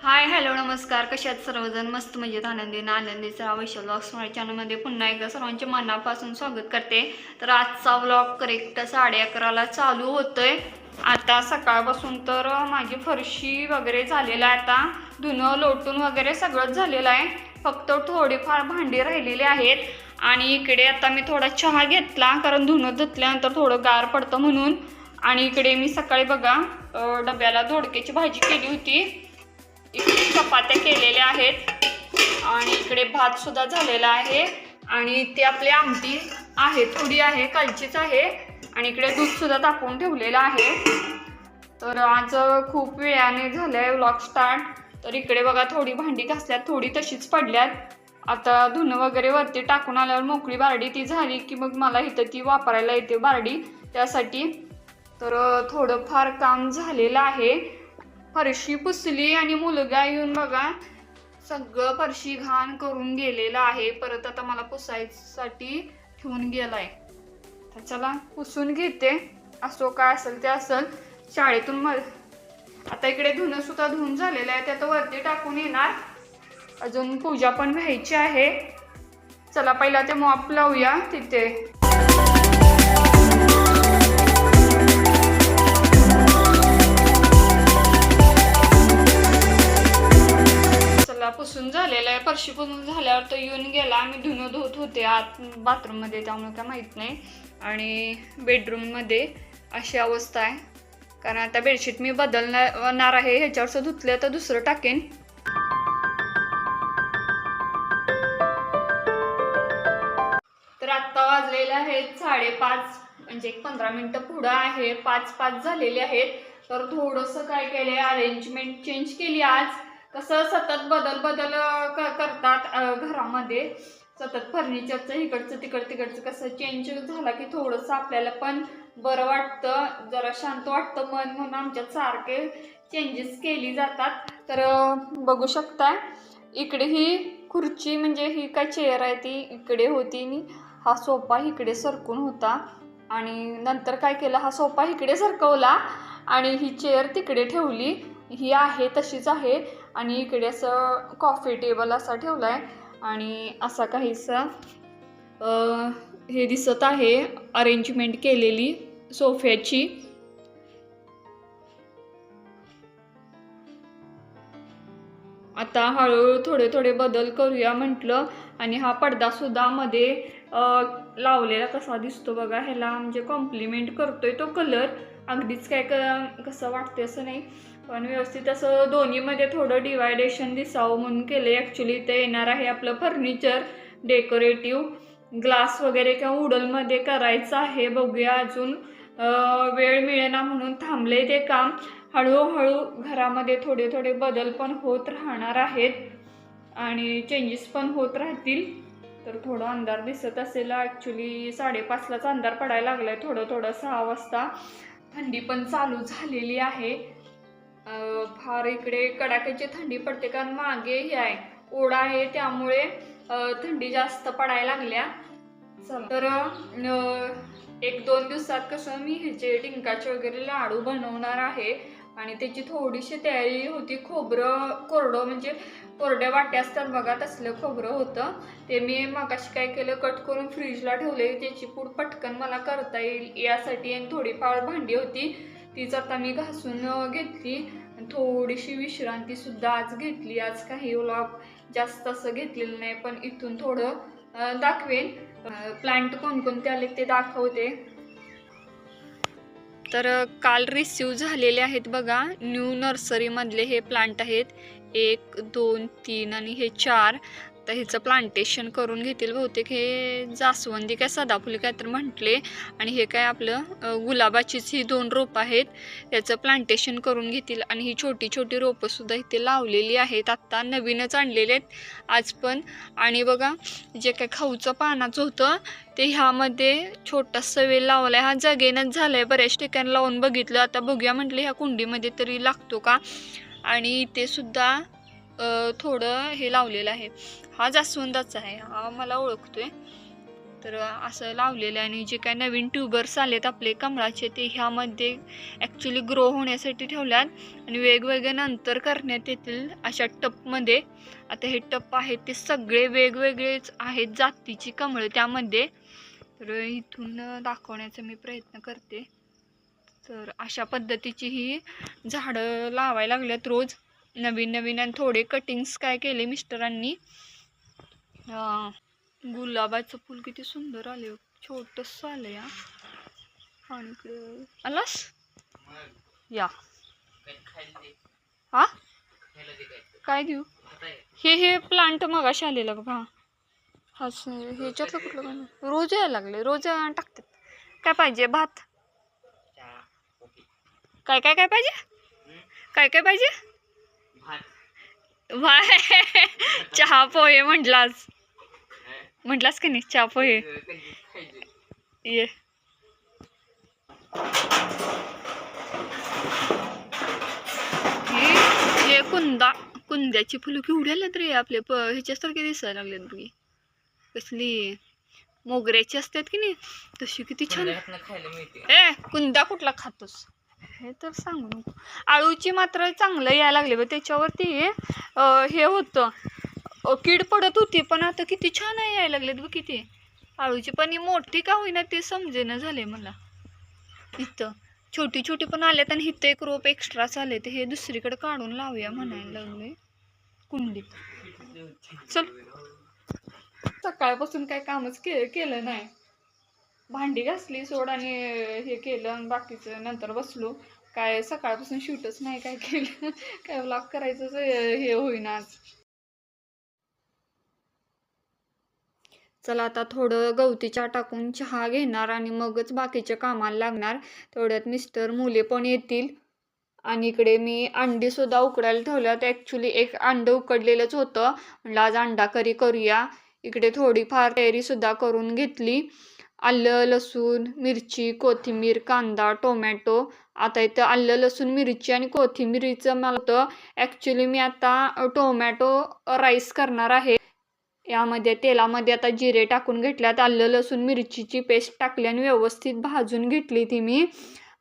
Hi hello नमस्कार. कशात सर्वजण? मस्त मजेत आनंदीनं आनंदीचा. वैशाल ब्लॉग्स माझ्या चॅनलमध्ये पुन्हा एकदा सर्वांचे मनापासून स्वागत करते. तर आजचा व्लॉग करेक्ट साडे अकराला चालू होतोय. आता सकाळपासून तर माझी फरशी वगैरे झालेलं आहे आता. धुणं लोटून वगैरे सगळंच झालेलं आहे. फक्त थोडीफार भांडी राहिलेली आहेत. आणि इकडे आता मी थोडा चहा घेतला कारण धुणं धुतल्यानंतर थोडं गार पडतं म्हणून. आणि इकडे मी सकाळी बघा डब्याला दोडक्याची भाजी केली होती. इकडे चपात्या केलेल्या आहेत. आणि इकडे भात सुद्धा झालेला आहे. आणि ते आपली आमटी आहे थोडी आहे कालचीच आहे. आणि इकडे दूध सुद्धा ठेवलेलं आहे. तर आज खूप वेळाने झालंय व्लॉग स्टार्ट तर इकडे बघा थोडी भांडी घासल्यात थोडी तशीच पडल्यात. आता धुणं वगैरे वरती टाकून आल्यावर मोकळी बारडी ती झाली की मग मला इथं ती वापरायला येते बारडी त्यासाठी. तर थोडंफार काम झालेलं आहे. फरशी पुसली आणि मुलगा येऊन बघा सगळं फरशी घाण करून गेलेलं आहे. परत आता मला पुसायसाठी ठेवून गेलाय. तर चला पुसून घेते. असो काय असेल ते असेल. शाळेतून म आता इकडे धुणं सुद्धा धुवून झालेलं आहे. ते आता वरती टाकून येणार. अजून पूजा पण व्हायची आहे. चला पहिला ते मॉप लावूया तिथे. होते आत बाथरूममध्ये त्यामुळे काय माहीत नाही. आणि बेडरूममध्ये अशी अवस्था आहे. कारण आता बेडशीट मी बदलणार आहे ह्याच्यावरचं धुतलं तर दुसरं टाकेन. तर आत्ता वाजलेले आहेत साडेपाच म्हणजे एक पंधरा मिनटं पुढं आहे. पाच पाच झालेले आहेत. तर थोडंसं काय केलंय अरेंजमेंट चेंज केली आज. कसं सतत बदल बदल करतात घरामध्ये. सतत फर्निचरचं इकडचं तिकड तिकडचं कसं चेंज झाला की थोडंसं आपल्याला पण बरं वाटतं जरा शांत वाटतं मन म्हणून आमच्यात सारखे चेंजेस केली जातात. तर बघू शकताय इकडे ही खुर्ची म्हणजे ही काय चेअर आहे ती इकडे होती आणि हा सोफा इकडे सरकून होता. आणि नंतर काय केलं हा सोफा इकडे सरकवला आणि ही चेअर तिकडे ठेवली. ही आहे तशीच आहे आणि इकडे असं कॉफी टेबल असा ठेवला आहे आणि असा काहीसा हे दिसत आहे अरेंजमेंट केलेली सोफ्याची. आता हळूहळू थोडे थोडे बदल करूया म्हटलं आणि हा पडदासुद्धा मध्ये लावलेला कसा दिसतो बघा ह्याला म्हणजे कॉम्प्लिमेंट करतोय तो कलर अगदीच काय क कसं वाटते असं नाही. पण व्यवस्थित असं दोन्हीमध्ये थोडं डिवायडेशन दिसावं म्हणून केलं आहे ॲक्च्युली ते येणार आहे आपलं फर्निचर डेकोरेटिव्ह ग्लास वगैरे किंवा उडलमध्ये करायचं आहे. बघूया अजून. वेळ मिळेना म्हणून थांबले ते काम. हळूहळू घरामध्ये थोडे थोडे बदल पण होत राहणार आहेत. आणि चेंजेस पण होत राहतील. तर थोडा अंधार दिसत असेल. ॲक्च्युली साडेपाचलाच अंधार पडायला लागला आहे थोडं थोडं सहा वाजता. थंडी पण चालू झालेली आहे. फार इकडे कडाक्याची थंडी पडते कारण मागे हे आहे ओढा आहे त्यामुळे थंडी जास्त पडायला लागल्या. तर एक दोन दिवसात कसं मी ह्याचे डिंकाचे वगैरे लाडू बनवणार आहे आणि त्याची थोडीशी तयारी होती. खोबरं कोरडं म्हणजे कोरड्या वाट्या असतात बघा तसलं खोबरं होतं. ते मी मगाशी काय केलं कट करून फ्रीजला ठेवले त्याची पूड पटकन मला करता येईल यासाठी आणि थोडीफार भांडी होती. तीच आता मी घासून घेतली. थोडीशी विश्रांतीसुद्धा आज घेतली. आज काही व्लॉग जास्त असं घेतलेलं नाही पण इथून थोडं दाखवेन. प्लांट कोणकोणते आले ते दाखवते. तर काल रिसिव्ह झालेले आहेत बघा न्यू नर्सरीमधले हे प्लांट आहेत. एक दोन तीन आणि हे चार. तर ह्याचं प्लांटेशन करून घेतील बहुतेक हे जास्वंदी काय सदाफुली काय तर म्हटले. आणि हे काय आपलं गुलाबाचीच ही दोन रोपं आहेत. याचं प्लांटेशन करून घेतील आणि ही छोटी छोटी रोपंसुद्धा इथे लावलेली आहेत. आत्ता नवीनच आणलेले आहेत. आज पण. आणि बघा जे काय खाऊचं पानाचं होतं ते ह्यामध्ये छोटासा वेल आहे हा जगेनच आहे बऱ्याच ठिकाणी लावून बघितलं. आता बघूया म्हटलं ह्या कुंडीमध्ये तरी लागतो का? आणि इथे सुद्धा थोडं हे लावलेलं आहे. हा जास्वंदाचा आहे. हा मला ओळखतोय. तर असं लावलेलं आहे आणि जे काय नवीन ट्यूबर्स आलेत आपले कमळाचे ते ह्यामध्ये ॲक्च्युली ग्रो होण्यासाठी ठेवल्यात आणि वेगवेगळे नंतर करण्यात येतील अशा टपमध्ये. आता हे टप आहेत ते सगळे वेगवेगळेच आहेत जातीची कमळं त्यामध्ये. तर इथून दाखवण्याचा मी प्रयत्न करते. तर अशा पद्धतीची ही झाडं लावायला लागल्यात रोज. नवीन नवीन आणि थोडे कटिंग्स काय केले मिस्टरांनी. गुलाबाचं फुल किती सुंदर आले छोटस आलं या आणि आलास? या. हा? काय देऊ हे हे प्लांट मगाशी आलेला बघा हा. ह्याच्यातलं कुठलं? रोज यायला लागले रोज टाकतात. काय पाहिजे? भात? काय काय काय पाहिजे? काय काय पाहिजे? वाय. चहा पोहे म्हटलास. म्हटलास का नाही? चहा पोहे. ये. हे हे कुंदा. कुंद्याची फुलं केवढी आल्यात रे आपले प ह्याच्यासारखे दिसायला लागलेत बघी कसली? मोगऱ्याची असतात की नाही? तशी किती छान. ए कुंदा कुठला खातोस? हे तर सांगू नको. आळूची मात्र चांगलं यायला लागले बघ त्याच्यावरती हे होतं. कीड पडत होती पण आता किती छान आहे यायला लागलेत बघ किती. आळूची पण ही मोठी का होईना ते समजेना झाले मला. इथं. छोटी छोटी पण आल्यात आणि इथं एक रोप एक्स्ट्रा चालले ते हे दुसरीकडे काढून लावूया म्हणायला लागले कुंडीत चल. सकाळपासून काय कामच के केलं नाही. भांडी घासली सोड आणि हे केलं आणि बाकीचं नंतर बसलो. काय सकाळपासून शूटच नाही काय केलं. काय व्लॉग करायचंच हे होईना आज. चला आता थोडं गवती चहा टाकून चहा घेणार आणि मगच बाकीच्या कामाला लागणार. तेवढ्यात मिस्टर मुले पण येतील. आणि इकडे मी अंडी सुद्धा उकडायला ठेवल्यात ॲक्च्युली एक अंड उकडलेलंच होतं. म्हणलं आज अंडा करी करूया. इकडे थोडीफार तयारी सुद्धा करून घेतली. आलं लसूण मिरची कोथिंबीर कांदा टोमॅटो. आता इथं आलं लसूण मिरची आणि कोथिंबीरीचं मला होतं. ॲक्च्युली मी आता टोमॅटो राईस करणार आहे. यामध्ये तेलामध्ये आता जिरे टाकून घेतल्यात. आलं लसूण मिरचीची पेस्ट टाकली आणि व्यवस्थित भाजून घेतली ती मी.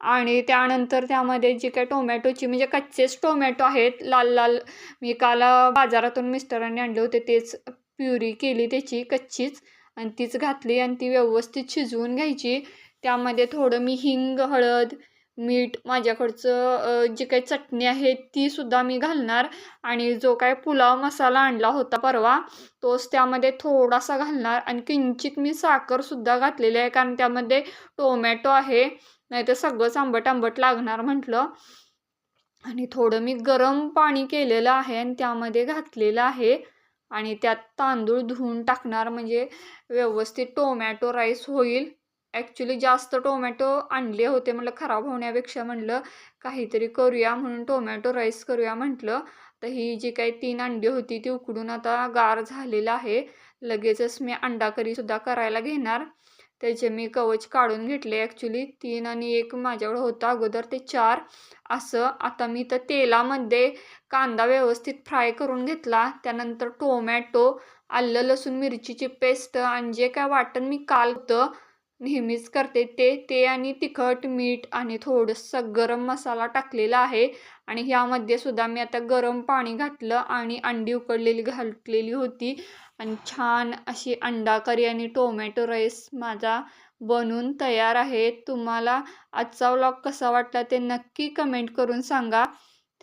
आणि त्यानंतर त्यामध्ये जी काय टोमॅटोची म्हणजे कच्चेच टोमॅटो आहेत लाल लाल. मी काल बाजारातून मिस्टरांनी आणले होते तेच प्युरी केली त्याची कच्चीच. आणि तीच घातली आणि ती व्यवस्थित शिजवून घ्यायची. त्यामध्ये थोडं मी हिंग हळद मीठ माझ्याकडचं जी काही चटणी आहे ती सुद्धा मी घालणार. आणि जो काय पुलाव मसाला आणला होता परवा तोच त्यामध्ये थोडासा घालणार. आणि किंचित मी साखरसुद्धा घातलेली आहे कारण त्यामध्ये टोमॅटो आहे. नाही तर सगळंच आंबट आंबट लागणार म्हटलं. आणि थोडं मी गरम पाणी केलेलं आहे आणि त्यामध्ये घातलेलं आहे. आणि त्यात तांदूळ धुवून टाकणार म्हणजे व्यवस्थित टोमॅटो राईस होईल. ॲक्च्युली जास्त टोमॅटो आणले होते म्हटलं खराब होण्यापेक्षा म्हटलं काहीतरी करूया म्हणून टोमॅटो राईस करूया म्हटलं. तर ही जी काही तीन अंडी होती ती उकडून आता गार झालेलं आहे. लगेचच मी अंडा करीसुद्धा करायला घेणार. त्याचे मी कवच काढून घेतले. ॲक्च्युली तीन आणि एक माझ्याकडं होतं. अगोदर ते चार. असं आता मी तर तेलामध्ये कांदा व्यवस्थित फ्राय करून घेतला. त्यानंतर टोमॅटो आलं लसूण मिरचीची पेस्ट आणि जे काय वाटण मी काल होतं. नेहमीच करते ते. ते आणि तिखट मीठ आणि थोडंसं गरम मसाला टाकलेला आहे. आणि ह्यामध्ये सुद्धा मी आता गरम पाणी घातलं आणि अंडी उकडलेली घातलेली होती. आणि छान अशी अंडा करी आणि टोमॅटो राईस माझा बनून तयार आहे. तुम्हाला आजचा व्लॉग कसा वाटला ते नक्की कमेंट करून सांगा.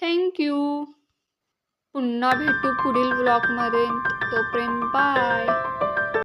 थँक्यू पुन्हा भेटू पुढील व्लॉगमध्ये. तोपर्यंत बाय.